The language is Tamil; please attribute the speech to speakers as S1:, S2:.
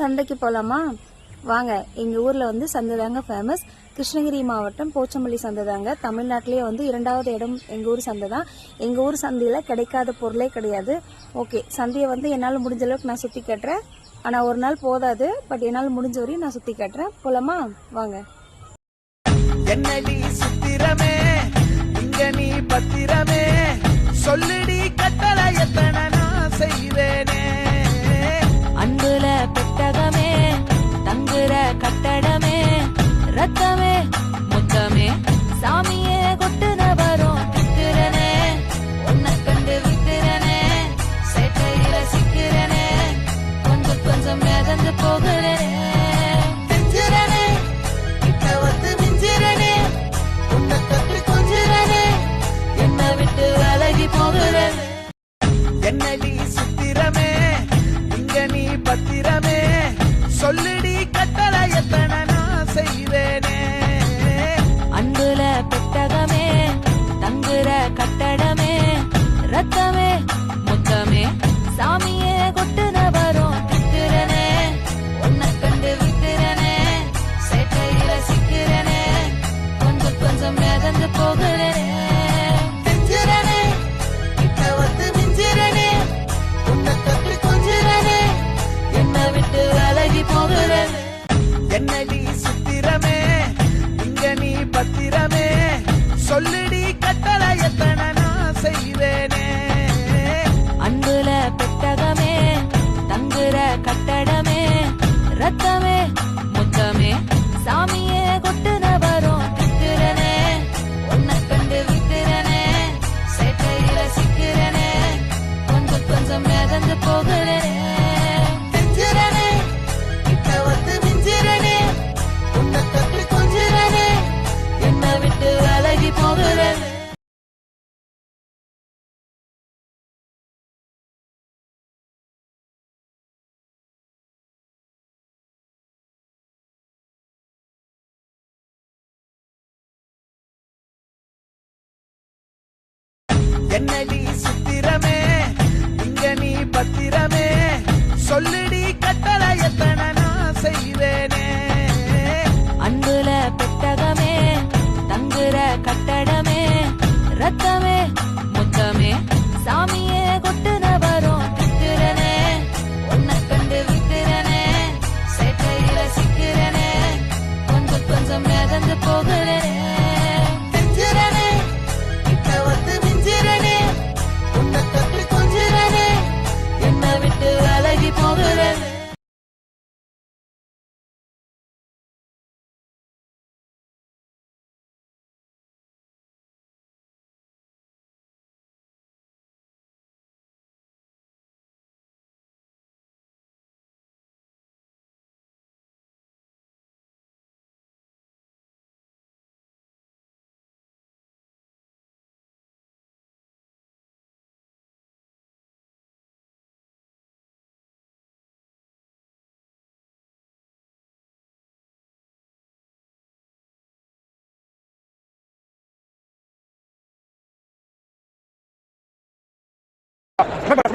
S1: சந்தைக்கு போகலாமா வாங்க எங்கள் ஊரில் வந்து சந்தை தாங்க ஃபேமஸ் கிருஷ்ணகிரி மாவட்டம் போச்சம்பள்ளி சந்தை தாங்க. தமிழ்நாட்டிலே வந்து இரண்டாவது இடம் எங்கள் ஊர் சந்தை தான். எங்கள் ஊர் சந்தையில் கிடைக்காத பொருளே கிடையாது. ஓகே சந்தையை வந்து என்னால் முடிஞ்ச அளவுக்கு நான் சுற்றி காட்டுறேன். ஆனால் ஒரு நாள் போதாது. பட் என்னால் முடிஞ்ச வரையும் நான் சுற்றி காட்டுறேன். போலாமா? வாங்க.
S2: என்னடி சுத்திரமே?
S3: மிதந்து போகிறனே
S2: நெஞ்சிரனே கிட்ட வந்து மிஞ்சிரனே உன்னை கட்டி கொஞ்சிரனே
S3: என்னை விட்டு விலகி போகிறனே
S2: சித்திரமே இங்க நீ பத்திரமே. சொல்லுடி கட்டளை எத்தனை நான் செய்வேனே.
S3: அன்புல பெட்டகமே தங்குற கட்டடமே ரத்தமே ரத்தமே
S2: என்னடி சித்திரமே இங்க நீ பத்திரமே. சொல்லுடி கட்டளை எத்தனை நான் செய்வேனே.
S3: அன்புல பெட்டகமே தங்குற கட்டடமே ரத்தமே முத்தமே. சாமியே கொட்டுன வரும் திட்டுறனே உன்னை கண்டு விட்டுறனே சேட்டையில சிக்கிறனே. கொஞ்சம் கொஞ்சம் மிதந்து 啊快